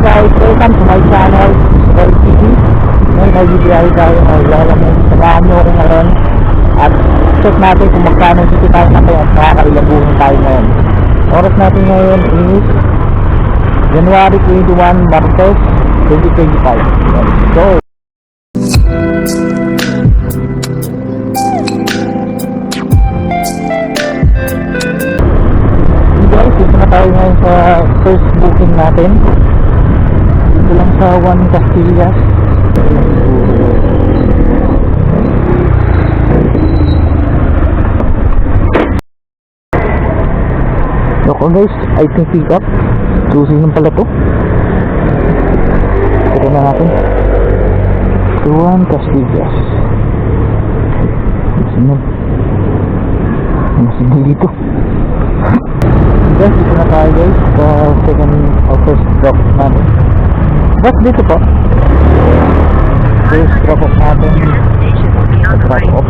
guys, welcome to my channel, LTV. Ngayon nag-ibiyahe tayo ng lalamin. Samahan nyo ako ngayon at check natin kung magkano dito tayo natin at makakailang buhay tayo ngayon. Oras natin ngayon is January 21, Martes 2025. Let's go! guys, dito na tayo ngayon sa first booking natin. Dito lang sa Juan Castillas. Loko guys, I think pick up. Susi ng pala to. Ito na natin. Juan Castillas. Sino? Ano signal dito? Guys, dito na tayo guys sa second or first drop natin. Bus dito po. Drop off natin. Sa drop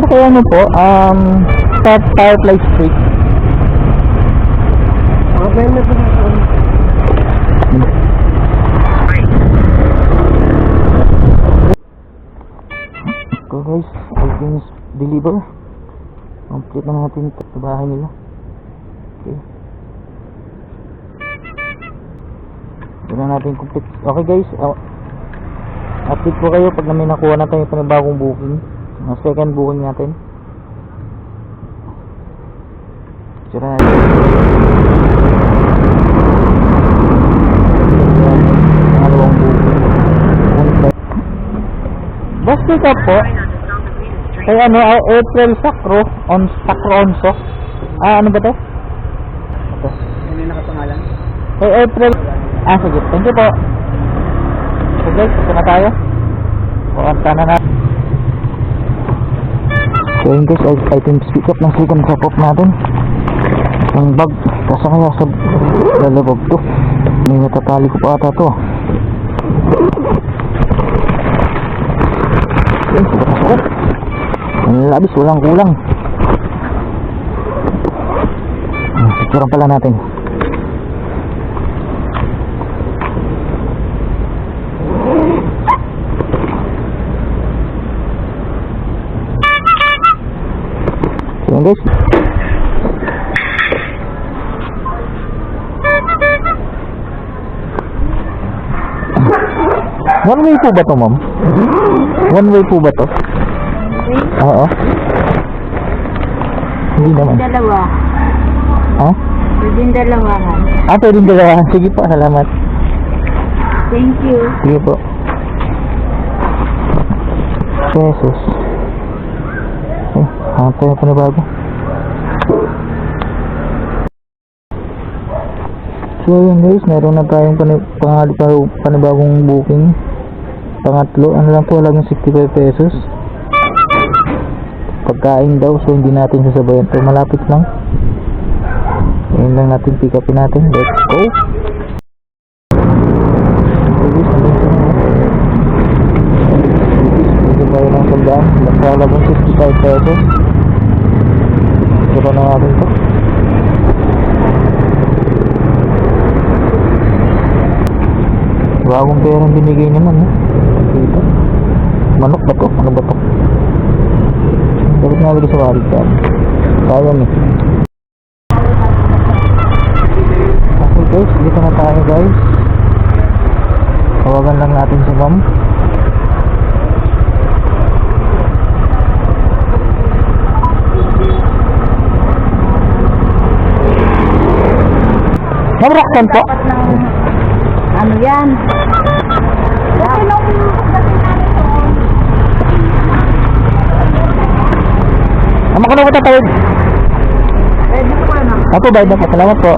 Pero kaya ano po, um, sa Firefly Street. Okay na po. So guys, items deliver. Complete na natin ito sa bahay nila. Okay. Ito na natin complete. Okay guys, uh, update po kayo pag na may nakuha na tayo panibagong booking. Ang second booking natin. Sira natin. Pangalawang booking. Boss pick up po. Kay ano, ah, April Sacro on Sacro Onso. Ah, ano ba to? Ito. Ano yung nakapangalan? Kay April. Ah, sige. Thank you po. So guys, ito na tayo. Puwanta na natin. So yun guys, i- items pick up ng second drop off natin. Ang bag, kasi kaya sa lalabag to. May matatali ko pa ata to. Yun, sobrang sarap. Ang labis, walang kulang. Ah, Picturean pala natin. So yun guys. One way po ba to ma'am? One way po ba to? Oo. Hindi naman. Dalawa. Ha? Pwedeng dalawahan. Ah, pwedeng dalawa. Sige po, salamat. Thank you. Sige po. Pesos. Eh, hanap tayo pa na bago. So yun guys, meron na tayong panibagong booking. Pangatlo, ano lang po, halagang 65 pesos. Pagkain daw, so hindi natin sasabayan. Pero malapit lang. Yun lang natin pick upin natin. Let's go! Bigyan tayo ng sandaan. Nagkalagang 65 pesos. Sira na natin to. Bagong perang binigay naman. Eh. Manok ba to? Ano ba to? Dapat nga lagi sa wallet ka. Sayang eh. Okay guys, dito na tayo guys. Tawagan lang natin si ma'am. Ma'am Roxanne po. Ano yan? Ama ko na ko tatawid. pwede ko ano? Ako, bayad na po. Salamat po.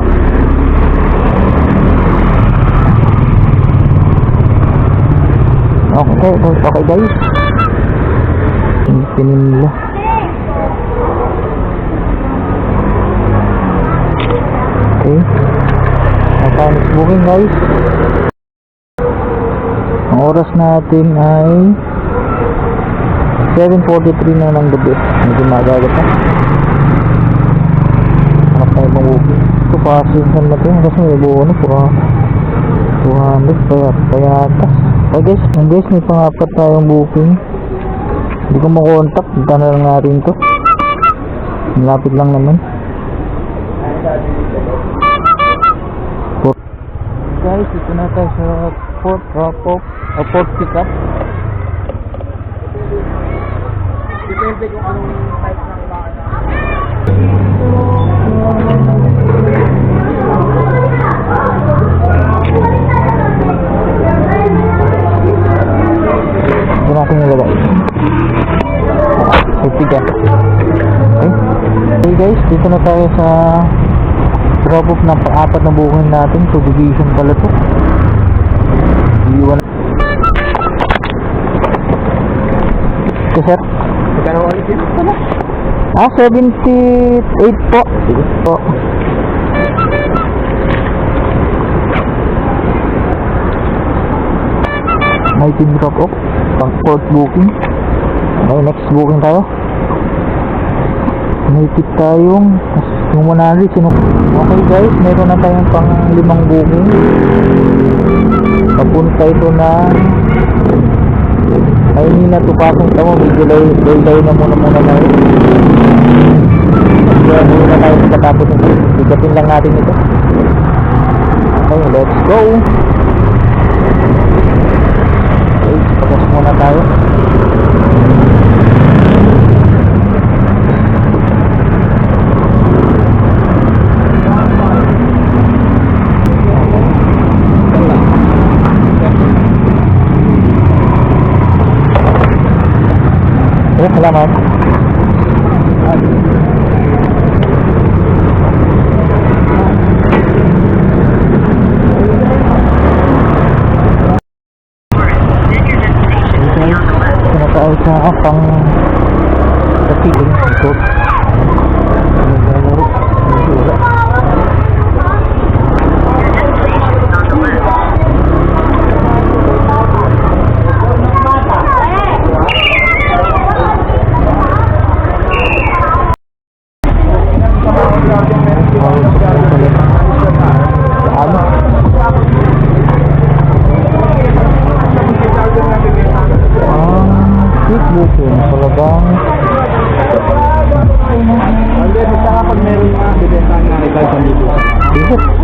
Okay, okay guys. Pinila. Okay. Advance booking guys. Ang oras natin ay 7.43 na ng gabi. Medyo magagat na. Hanap tayo ng booking. Ito passing saan na ito. Kasi may bono. Pura 200 kaya payata. Okay guys, yung guys may pangapat tayong booking. Hindi ko makontak. Punta na lang natin to. Malapit lang naman. Guys, ito na tayo sa port drop off. O port pick up. Depende kung anong type ng natin nilagay. Safety ka. Okay. Okay guys, dito na tayo sa drop off ng pang-apat na bukin natin. So division pala to. Iwan. Okay sir. Ah, 78 po. Sige po. May drop off. Pang fourth booking. Okay, next booking tayo. May tip tayong yung 100 sino Okay guys, meron na tayong pang limang booking. Papunta ito na ay hindi na ito pasong tamo, medyo lay, lay, lay na muna muna na yun. Kaya hindi na tayo pagkatapos nito. Bigatin lang natin ito. Okay, let's go! Okay, pagas muna tayo. Okay, salamat. Ito tayo sa pang katigil. Ito. Naglalaro.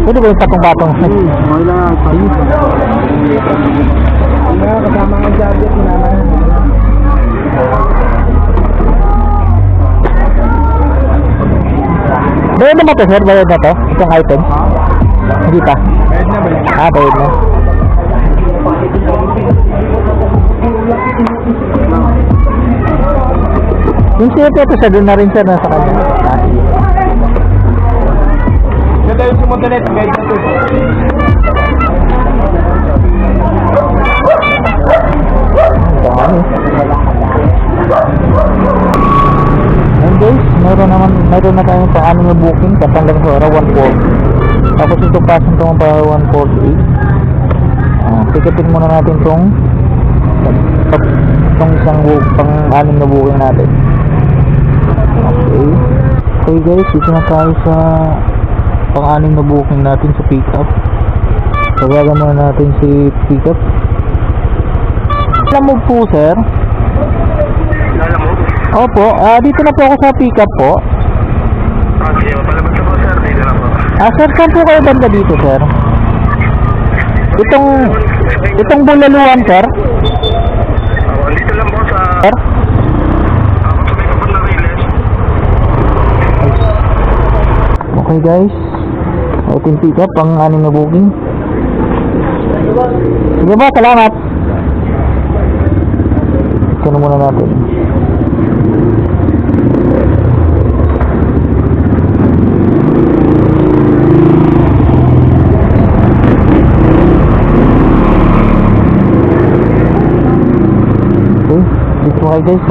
Pwede ba yung patong-patong? Wala, pati. Wala, kasama ang jacket na naman. Bayad na ba to sir? Bayad na to? Itong items? Hindi pa. Bayad na ba? Ah, bayad na. Yung siya ito sa doon na rin siya nasa kanya. Guide na ito. Dami. And guys, meron naman, meron na tayong pang-anim na booking, katandang sa araw 140. Tapos ito pasang ito pa 148. Ah, tiketin muna natin tong itong isang book, pang-anim na booking natin. Okay. Okay guys, dito na tayo sa pang-anim na booking natin sa pickup. Tawagan muna natin si pickup. Alam mo po, sir? Alam mo? Opo, ah, dito na po ako sa pickup po. Ah, sige, mapalabas ka po, sir. Dito na po. Ah, sir, saan po kayo banda dito, sir? Itong, itong bulaluan, sir? Ah, dito lang po sa... Sir? Riles. Okay, guys. Ito yung pickup, pang anim na booking. Sige ba, salamat. Ito na muna natin. Okay, dito kayo guys.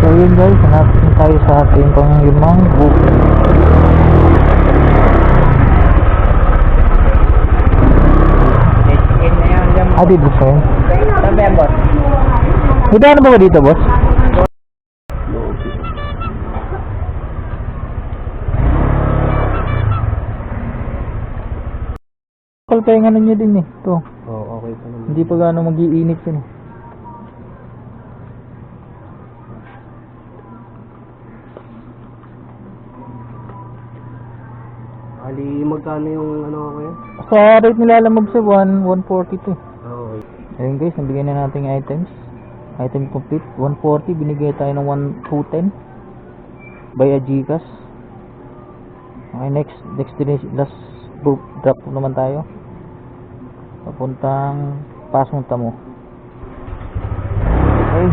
Pag yun guys, hanapin tayo sa ating pang limang book. HM na yan. yan. Ah, dito siya. Sabi yan, boss. Daan ba dito, boss? Kalpahingan niya din eh. Ito. Oo, okay pa naman. Hindi pa gaano mag-iinit yun eh. Ali, magkano yung ano ako yan? Sa rate nilalamog sa 1, 142. Ayun guys, nabigyan na natin yung items. Item complete. 140, binigay tayo ng 1, 210. By a Gcash. Okay, next, destination, last group drop naman tayo. Papuntang Pasong Tamo. Okay.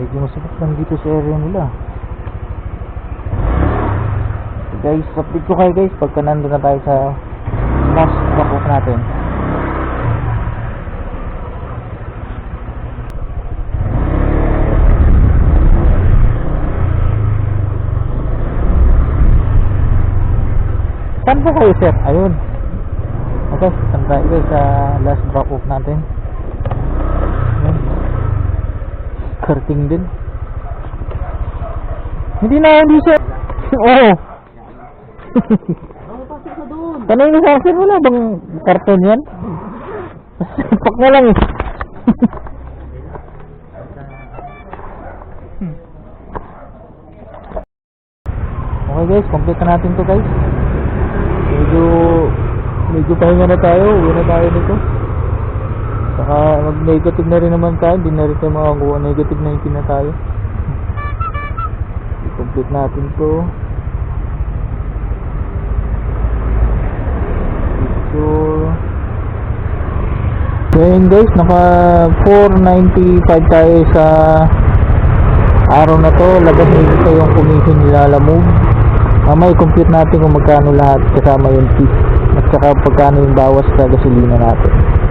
Medyo masakit lang dito sa area nila. Guys, update ko kayo guys pagka nandun na tayo sa last off natin. Saan po kayo, sir? Ayun. Okay, saan tayo sa last drop off natin. Ayun. Karting din. Hindi na, hindi siya. Oo. Tanay mo sa akin, wala bang karton yan? Pak na lang eh. Okay guys, complete na natin to guys. Medyo pahinga na tayo, uwi na tayo nito. Saka mag-negative na rin naman tayo, hindi na rin tayo makakuha. Negative 19 na tayo. I-complete natin to. Picture. So guys, naka 495 tayo sa araw na to. Labas nito yung commission nilalamove. Mamaya i-compute natin kung magkano lahat kasama yung tip at saka pagkano yung bawas sa gasolina natin.